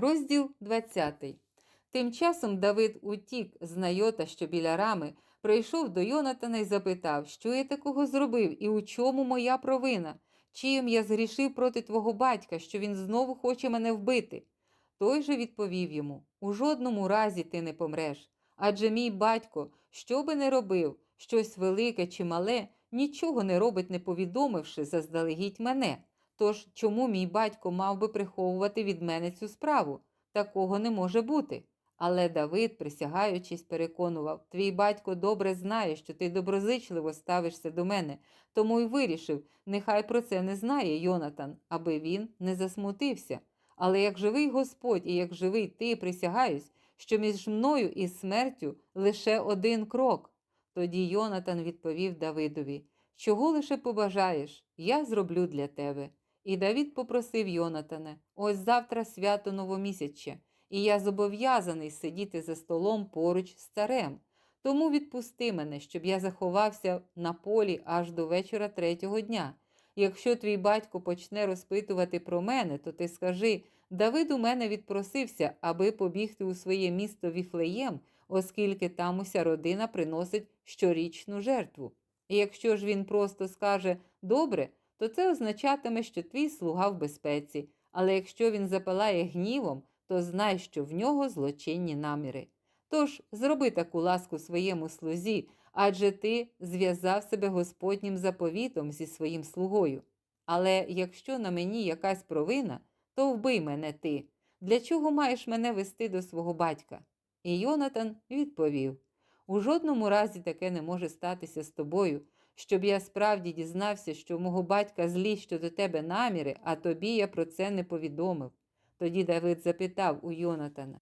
Розділ 20. Тим часом Давид утік з найота, що біля рами, прийшов до Йонатана і запитав, що я такого зробив і у чому моя провина, чим я згрішив проти твого батька, що він знову хоче мене вбити. Той же відповів йому: У жодному разі ти не помреш. Адже мій батько, що би не робив, щось велике чи мале, нічого не робить, не повідомивши заздалегідь мене. Тож чому мій батько мав би приховувати від мене цю справу? Такого не може бути. Але Давид, присягаючись, переконував твій батько добре знає, що ти доброзичливо ставишся до мене, тому й вирішив, нехай про це не знає Йонатан, аби він не засмутився. Але як живий Господь і як живий ти, присягаюсь, що між мною і смертю лише один крок. Тоді Йонатан відповів Давидові: Чого лише побажаєш, я зроблю для тебе. І Давід попросив Йонатане: ось завтра свято новомісяче, і я зобов'язаний сидіти за столом поруч з царем. Тому відпусти мене, щоб я заховався на полі аж до вечора третього дня. Якщо твій батько почне розпитувати про мене, то ти скажи Давид у мене відпросився, аби побігти у своє місто Віфлеєм, оскільки там уся родина приносить щорічну жертву. І якщо ж він просто скаже добре, то це означатиме, що твій слуга в безпеці, але якщо він запалає гнівом, то знай, що в нього злочинні наміри. Тож зроби таку ласку своєму слузі, адже ти зв'язав себе Господнім заповітом зі своїм слугою. Але якщо на мені якась провина, то вбий мене ти. Для чого маєш мене вести до свого батька? І Йонатан відповів: У жодному разі таке не може статися з тобою, щоб я справді дізнався, що у мого батька злі щодо тебе наміри, а тобі я про це не повідомив. Тоді Давид запитав у Йонатана: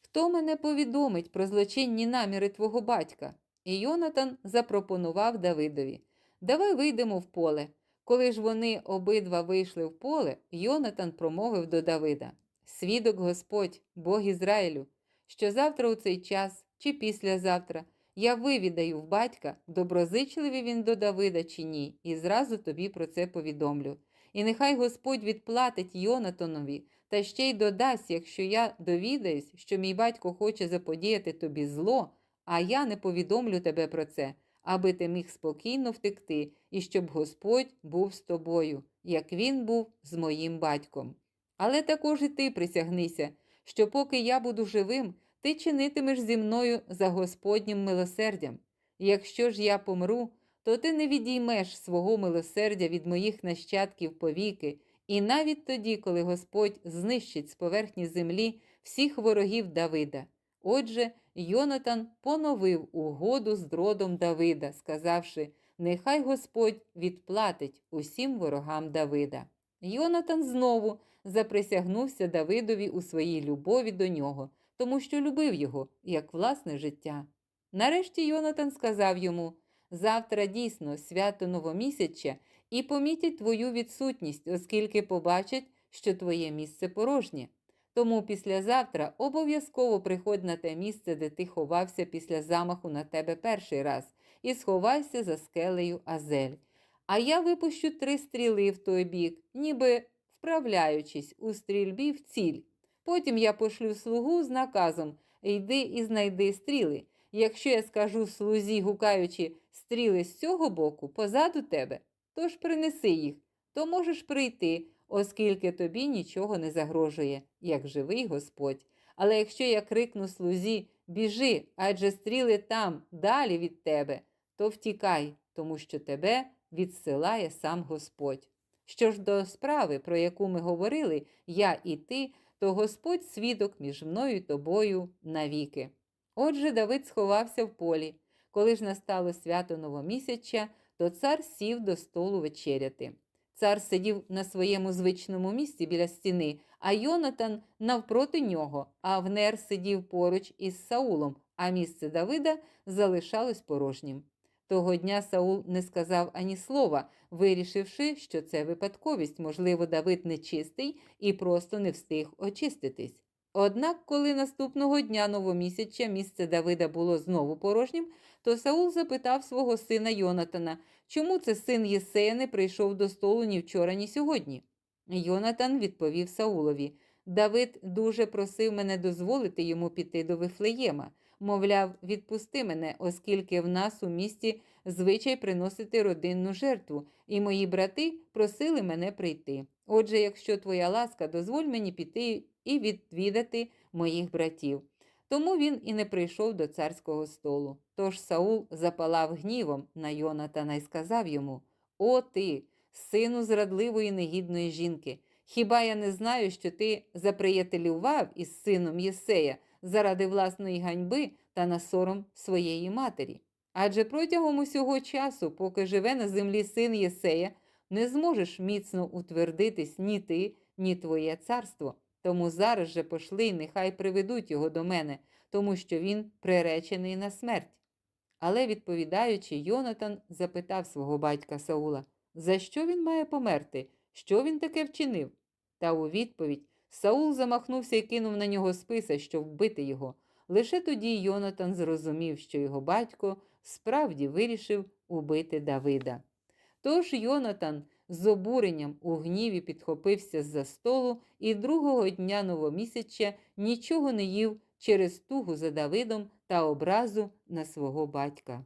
Хто мене повідомить про злочинні наміри твого батька? І Йонатан запропонував Давидові: Давай вийдемо в поле. Коли ж вони обидва вийшли в поле, Йонатан промовив до Давида: Свідок Господь, Бог Ізраїлю, що завтра у цей час чи післязавтра я вивідаю в батька, доброзичливий він до Давида чи ні, і зразу тобі про це повідомлю. І нехай Господь відплатить Йонатонові, та ще й додасть, якщо я довідаюсь, що мій батько хоче заподіяти тобі зло, а я не повідомлю тебе про це, аби ти міг спокійно втекти, і щоб Господь був з тобою, як він був з моїм батьком. Але також і ти присягнися, що поки я буду живим, ти чинитимеш зі мною за Господнім милосердям. Якщо ж я помру, то ти не відіймеш свого милосердя від моїх нащадків повіки, і навіть тоді, коли Господь знищить з поверхні землі всіх ворогів Давида. Отже, Йонатан поновив угоду з дродом Давида, сказавши: Нехай Господь відплатить усім ворогам Давида. Йонатан знову заприсягнувся Давидові у своїй любові до нього, тому що любив його як власне життя. Нарешті Йонатан сказав йому: Завтра дійсно свято новомісяча і помітять твою відсутність, оскільки побачать, що твоє місце порожнє. Тому післязавтра обов'язково приходь на те місце, де ти ховався після замаху на тебе перший раз, і сховайся за скелею Азель. А я випущу три стріли в той бік, ніби вправляючись у стрільбі в ціль. Потім я пошлю слугу з наказом йди і знайди стріли. Якщо я скажу слузі, гукаючи стріли з цього боку, позаду тебе, тож принеси їх, то можеш прийти, оскільки тобі нічого не загрожує, як живий Господь. Але якщо я крикну слузі, біжи, адже стріли там, далі від тебе, то втікай, тому що тебе відсилає сам Господь. Що ж до справи, про яку ми говорили, я і ти, то Господь свідок між мною і тобою навіки. Отже, Давид сховався в полі. Коли ж настало свято новомісяча, то цар сів до столу вечеряти. Цар сидів на своєму звичному місці біля стіни, а Йонатан навпроти нього, Авнер сидів поруч із Саулом, а місце Давида залишалось порожнім. Того дня Саул не сказав ані слова, вирішивши, що це випадковість, можливо, Давид нечистий і просто не встиг очиститись. Однак, коли наступного дня новомісяча місце Давида було знову порожнім, то Саул запитав свого сина Йонатана, чому це син Єсея не прийшов до столу ні вчора, ні сьогодні. Йонатан відповів Саулові Давид дуже просив мене дозволити йому піти до Вифлеєма. Мовляв, відпусти мене, оскільки в нас у місті звичай приносити родинну жертву, і мої брати просили мене прийти. Отже, якщо твоя ласка, дозволь мені піти і відвідати моїх братів. Тому він і не прийшов до царського столу. Тож Саул запалав гнівом на Йонатана і сказав йому: О ти, сину зрадливої негідної жінки! Хіба я не знаю, що ти заприятелював із сином Єсея заради власної ганьби та на сором своєї матері? Адже протягом усього часу, поки живе на землі син Єсея, не зможеш міцно утвердитись ні ти, ні твоє царство. Тому зараз же пошли й нехай приведуть його до мене, тому що він приречений на смерть. Але, відповідаючи, Йонатан запитав свого батька Саула, за що він має померти, що він таке вчинив? Та у відповідь Саул замахнувся і кинув на нього списа, щоб вбити його. Лише тоді Йонатан зрозумів, що його батько справді вирішив убити Давида. Тож Йонатан з обуренням у гніві підхопився з-за столу і другого дня новомісяча нічого не їв через тугу за Давидом та образу на свого батька.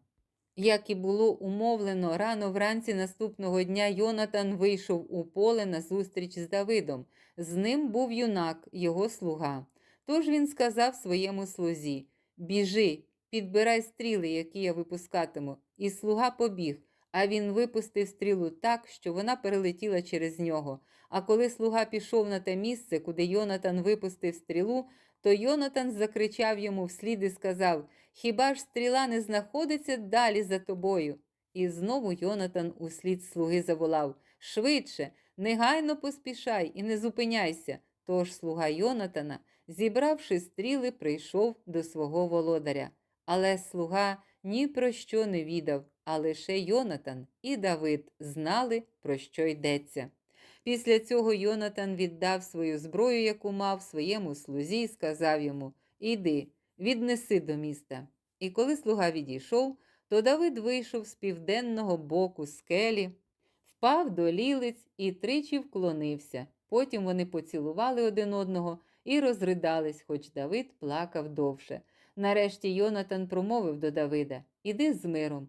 Як і було умовлено, рано вранці наступного дня Йонатан вийшов у поле на зустріч з Давидом. З ним був юнак, його слуга. Тож він сказав своєму слузі: Біжи, підбирай стріли, які я випускатиму. І слуга побіг, а він випустив стрілу так, що вона перелетіла через нього. А коли слуга пішов на те місце, куди Йонатан випустив стрілу, то Йонатан закричав йому вслід і сказав: Хіба ж стріла не знаходиться далі за тобою? І знову Йонатан услід слуги заволав Швидше, негайно поспішай і не зупиняйся. Тож слуга Йонатана, зібравши стріли, прийшов до свого володаря. Але слуга ні про що не відав, а лише Йонатан і Давид знали, про що йдеться. Після цього Йонатан віддав свою зброю, яку мав своєму слузі, і сказав йому Іди, віднеси до міста. І коли слуга відійшов, то Давид вийшов з південного боку скелі, впав до лілиць і тричі вклонився. Потім вони поцілували один одного і розридались, хоч Давид плакав довше. Нарешті Йонатан промовив до Давида Іди з миром.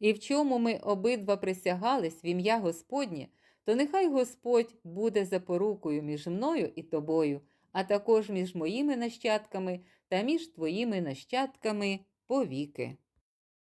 І в чому ми обидва присягались в ім'я Господнє, то нехай Господь буде запорукою між мною і тобою, а також між моїми нащадками та між твоїми нащадками повіки.